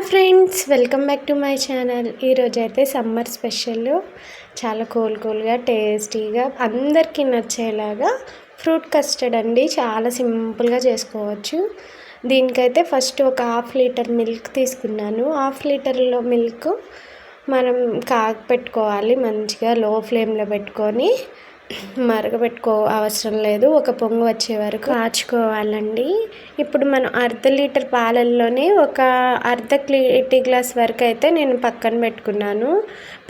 Hi friends welcome back to my channel. ఈరోజు అయితే summer special. చాలా కూల్ కూల్గా టేస్టీగా అందరికీ నచ్చేలాగా ఫ్రూట్ కస్టర్డ్ అండి. చాలా సింపుల్గా చేసుకోవచ్చు. దీనికైతే ఫస్ట్ ఒక హాఫ్ లీటర్ మిల్క్ తీసుకున్నాను. హాఫ్ లీటర్లో మిల్క్ మనం కాగపెట్టుకోవాలి మంచిగా లో ఫ్లేమ్లో పెట్టుకొని. మరగబెట్టుకో అవసరం లేదు. ఒక పొంగు వచ్చే వరకు కాచుకోవాలండి. ఇప్పుడు మనం అర్ధ లీటర్ పాలల్లోనే ఒక అర్ధ టీ గ్లాస్ వరకు అయితే నేను పక్కన పెట్టుకున్నాను.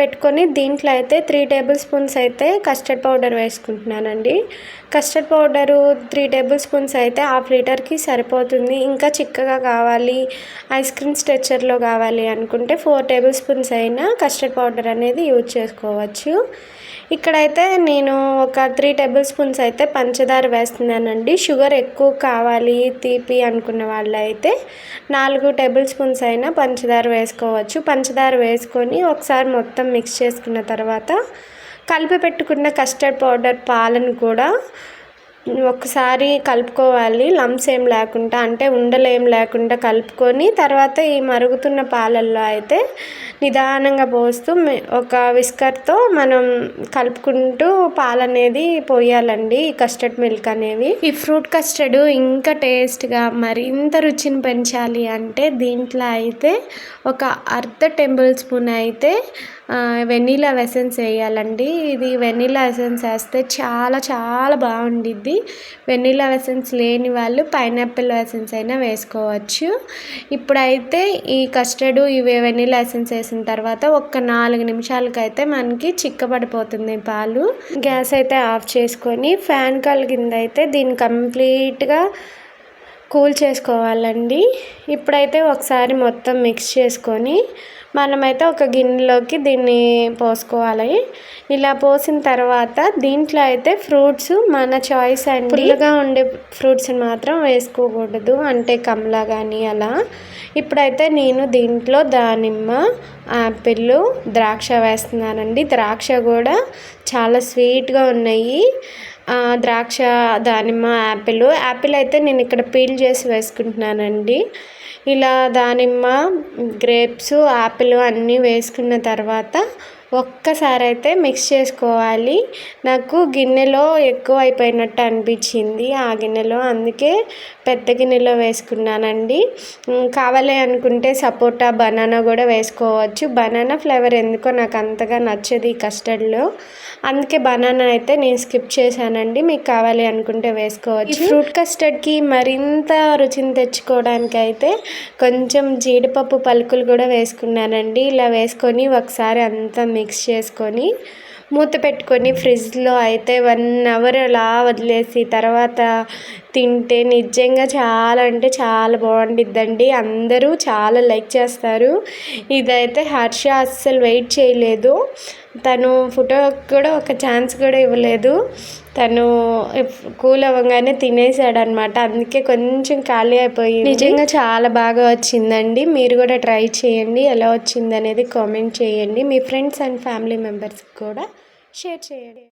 పెట్టుకొని దీంట్లో అయితే త్రీ టేబుల్ స్పూన్స్ అయితే కస్టర్డ్ పౌడర్ వేసుకుంటున్నానండి. Custard powder three tablespoons అయితే హాఫ్ లీటర్కి సరిపోతుంది. ఇంకా చిక్కగా కావాలి. ఐస్ క్రీమ్ స్ట్రెచ్చర్లో కావాలి అనుకుంటే ఫోర్ టేబుల్ స్పూన్స్ అయినా కస్టర్డ్ పౌడర్ అనేది యూజ్ చేసుకోవచ్చు. ఇక్కడైతే నేను ఒక త్రీ టేబుల్ స్పూన్స్ అయితే పంచదార వేస్తున్నానండి. షుగర్ ఎక్కువ కావాలి తీపి అనుకున్న వాళ్ళు అయితే నాలుగు టేబుల్ స్పూన్స్ అయినా పంచదార వేసుకోవచ్చు. పంచదార వేసుకొని ఒకసారి మొత్తం మిక్స్ చేసుకున్న తర్వాత కలిపి పెట్టుకున్న కస్టర్డ్ పౌడర్ పాలను కూడా ఒకసారి కలుపుకోవాలి. లంప్స్ ఏం లేకుండా అంటే ఉండలు ఏం లేకుండా కలుపుకొని తర్వాత ఈ మరుగుతున్న పాలల్లో అయితే నిదానంగా పోస్తూ ఒక విస్కర్తో మనం కలుపుకుంటూ పాలు అనేది పోయాలండి ఈ కస్టర్డ్ మిల్క్ అనేవి. ఈ ఫ్రూట్ కస్టర్డ్ ఇంకా టేస్ట్గా మరింత రుచిని పెంచాలి అంటే దీంట్లో అయితే ఒక అర్ధ టేబుల్ స్పూన్ అయితే వెనీలా ఎసెన్స్ వేయాలండి. ఇది వెనీలా ఎసెన్స్ వేస్తే చాలా చాలా బాగుండిద్ది. వెనీలా ఎసెన్స్ లేని వాళ్ళు పైనాపిల్ ఎసెన్స్ అయినా వేసుకోవచ్చు. ఇప్పుడైతే ఈ కస్టర్డ్ ఇవి వెనీలా ఎసెన్స్ వేసిన తర్వాత ఒక నాలుగు నిమిషాలకైతే మనకి చిక్కబడిపోతుంది పాలు. గ్యాస్ అయితే ఆఫ్ చేసుకొని ఫ్యాన్ కాల్ కింద అయితే దీన్ని కంప్లీట్గా కూల్ చేసుకోవాలండి. ఇప్పుడైతే ఒకసారి మొత్తం మిక్స్ చేసుకొని మనమైతే ఒక గిన్నెలోకి దీన్ని పోసుకోవాలి. ఇలా పోసిన తర్వాత దీంట్లో అయితే ఫ్రూట్స్ మన చాయిస్ అండి. పుల్లగా ఉండే ఫ్రూట్స్ని మాత్రం వేసుకోకూడదు. అంటే కమలా కానీ అలా. ఇప్పుడైతే నేను దీంట్లో దానిమ్మ యాపిల్ ద్రాక్ష వేస్తున్నానండి. ద్రాక్ష కూడా చాలా స్వీట్గా ఉన్నాయి. ద్రాక్ష దానిమ్మ యాపిల్ యాపిల్ అయితే నేను ఇక్కడ పీల్ చేసి వేసుకుంటున్నానండి. ఇలా దానిమ్మ గ్రేప్స్ యాపిల్ అన్నీ వేసుకున్న తర్వాత ఒక్కసారి అయితే మిక్స్ చేసుకోవాలి. నాకు గిన్నెలో ఎక్కువ అయిపోయినట్టు అనిపించింది ఆ గిన్నెలో. అందుకే పెద్ద గిన్నెలో వేసుకున్నానండి. కావాలి అనుకుంటే సపోటా బనానా కూడా వేసుకోవచ్చు. బనానా ఫ్లేవర్ ఎందుకో నాకు అంతగా నచ్చదు ఈ కస్టర్డ్లో. అందుకే బనానా అయితే నేను స్కిప్ చేశానండి. మీకు కావాలి అనుకుంటే వేసుకోవచ్చు. ఫ్రూట్ కస్టర్డ్కి మరింత రుచిని తెచ్చుకోవడానికి అయితే కొంచెం జీడిపప్పు పలుకులు కూడా వేసుకున్నానండి. ఇలా వేసుకొని ఒకసారి అంతా మిక్స్ చేసుకొని మూత పెట్టుకొని ఫ్రిడ్జ్లో అయితే వన్ అవర్ అలా వదిలేసి తర్వాత తింటే నిజంగా చాలా అంటే చాలా బాగుండిద్దండి. అందరూ చాలా లైక్ చేస్తారు. ఇదైతే హర్ష అస్సలు వెయిట్ చేయలేదు. తను ఫోటో కూడా ఒక ఛాన్స్ కూడా ఇవ్వలేదు. తను కూల్ అవ్వగానే తినేసాడు అనమాట అందుకే కొంచెం ఖాళీ అయిపోయింది. నిజంగా చాలా బాగా వచ్చిందండి. మీరు కూడా ట్రై చేయండి. ఎలా వచ్చింది అనేది కామెంట్ చేయండి. మీ ఫ్రెండ్స్ అండ్ ఫ్యామిలీ మెంబర్స్కి కూడా షేర్ చేయండి.